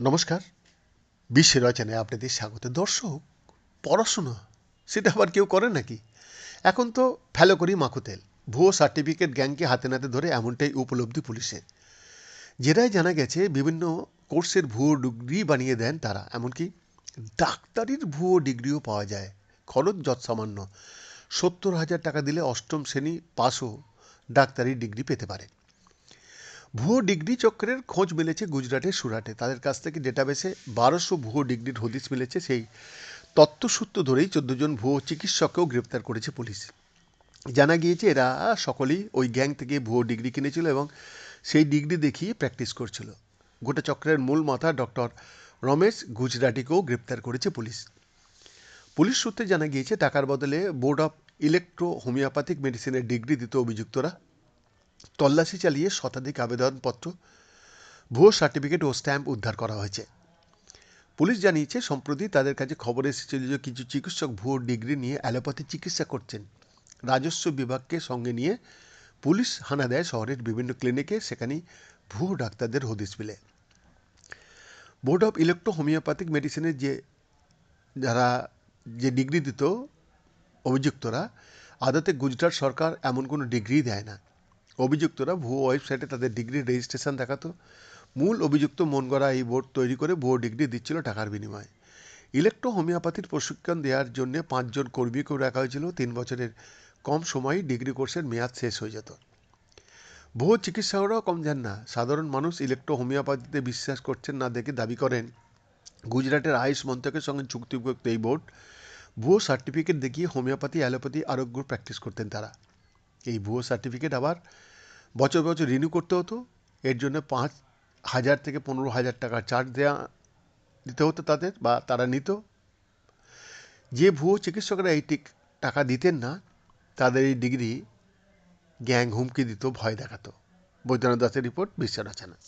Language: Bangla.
নমস্কার। বিশ্বের রচনায় আপনাদের স্বাগত। দর্শক, পড়াশোনা, সেটা আবার কেউ করে নাকি? এখন তো ফেলো করি মাকুতেল ভুয়ো সার্টিফিকেট গ্যাংকে হাতে নাতে ধরে এমনটাই উপলব্ধি পুলিশের। যেটাই জানা গেছে, বিভিন্ন কোর্সের ভুয়ো ডিগ্রি বানিয়ে দেন তারা। এমনকি ডাক্তারির ভুয়ো ডিগ্রিও পাওয়া যায়। খরচ যৎ সামান্য। সত্তর হাজার টাকা দিলে অষ্টম শ্রেণি পাসও ডাক্তারির ডিগ্রি পেতে পারে ভুয়ো ডিগ্রি চক্রের খোঁজ মিলেছে গুজরাটের সুরাটে। তাদের কাছ থেকে ডেটাবেসে বারোশো ভুয়ো ডিগ্রির হদিস মিলেছে। সেই তত্ত্বসূত্র ধরেই চোদ্দ জন ভুয়ো চিকিৎসককেও গ্রেপ্তার করেছে পুলিশ। জানা গিয়েছে, এরা সকলেই ওই গ্যাং থেকে ভুয়ো ডিগ্রি কিনেছিল এবং সেই ডিগ্রি দেখিয়ে প্র্যাকটিস করছিল। গোটা চক্রের মূল মাথা ডক্টর রমেশ গুজরাটিকেও গ্রেপ্তার করেছে পুলিশ। পুলিশ সূত্রে জানা গিয়েছে, টাকার বদলে বোর্ড অফ ইলেকট্রো হোমিওপ্যাথিক মেডিসিনের ডিগ্রি দিত অভিযুক্তরা। তল্লাশি চালিয়ে শতাধিক আবেদনপত্র, ভুয়ো সার্টিফিকেট ও স্ট্যাম্প উদ্ধার করা হয়েছে। পুলিশ জানিয়েছে, সম্প্রতি তাদের কাছে খবর এসেছিল যে কিছু চিকিৎসক ভুয়ো ডিগ্রি নিয়ে অ্যালোপ্যাথি চিকিৎসা করছেন। রাজস্ব বিভাগকে সঙ্গে নিয়ে পুলিশ হানা দেয় শহরের বিভিন্ন ক্লিনিকে, সেখানেই ভুয়ো ডাক্তারদের হদিস মিলে। বোর্ড অফ ইলেকট্রো হোমিওপ্যাথিক মেডিসিনের যে, যারা যে ডিগ্রি দিত, অভিযুক্তরা, আদতে গুজরাট সরকার এমন কোনো ডিগ্রি দেয় না। অভিযুক্তরা ভুয়ো ওয়েবসাইটে তাদের ডিগ্রির রেজিস্ট্রেশন দেখাতো। মূল অভিযুক্ত মন গড়া এই বোর্ড তৈরি করে ভুয়ো ডিগ্রি দিচ্ছিল টাকার বিনিময়ে। ইলেকট্রো হোমিওপ্যাথির প্রশিক্ষণ দেওয়ার জন্য পাঁচজন কর্মীকেও রাখা হয়েছিল। তিন বছরের কম সময়ই ডিগ্রি কোর্সের মেয়াদ শেষ হয়ে যেত। ভুয়ো চিকিৎসকরাও কম যান না। সাধারণ মানুষ ইলেকট্রো হোমিওপ্যাথিতে বিশ্বাস করছেন না দেখে দাবি করেন, গুজরাটের আয়ুষ মন্ত্রকের সঙ্গে চুক্তিভুক্ত এই বোর্ড ভুয়ো সার্টিফিকেট দেখিয়ে হোমিওপ্যাথি, অ্যালোপ্যাথি, আরোগ্য প্র্যাকটিস করতেন তারা। এই ভুয়ো সার্টিফিকেট আবার বছর বছর রিনিউ করতে হতো। এর জন্য পাঁচ হাজার থেকে পনেরো হাজার টাকা চার্জ দেওয়া দিতে হতো তাদের বা তারা নিত। যে ভুয়ো চিকিৎসকরা এই টিক দিতেন না, তাদের এই ডিগ্রি গ্যাং হুমকি দিত, ভয় দেখাতো। বৈদ্যনাথ দাসের রিপোর্ট বিশ্ব রচনা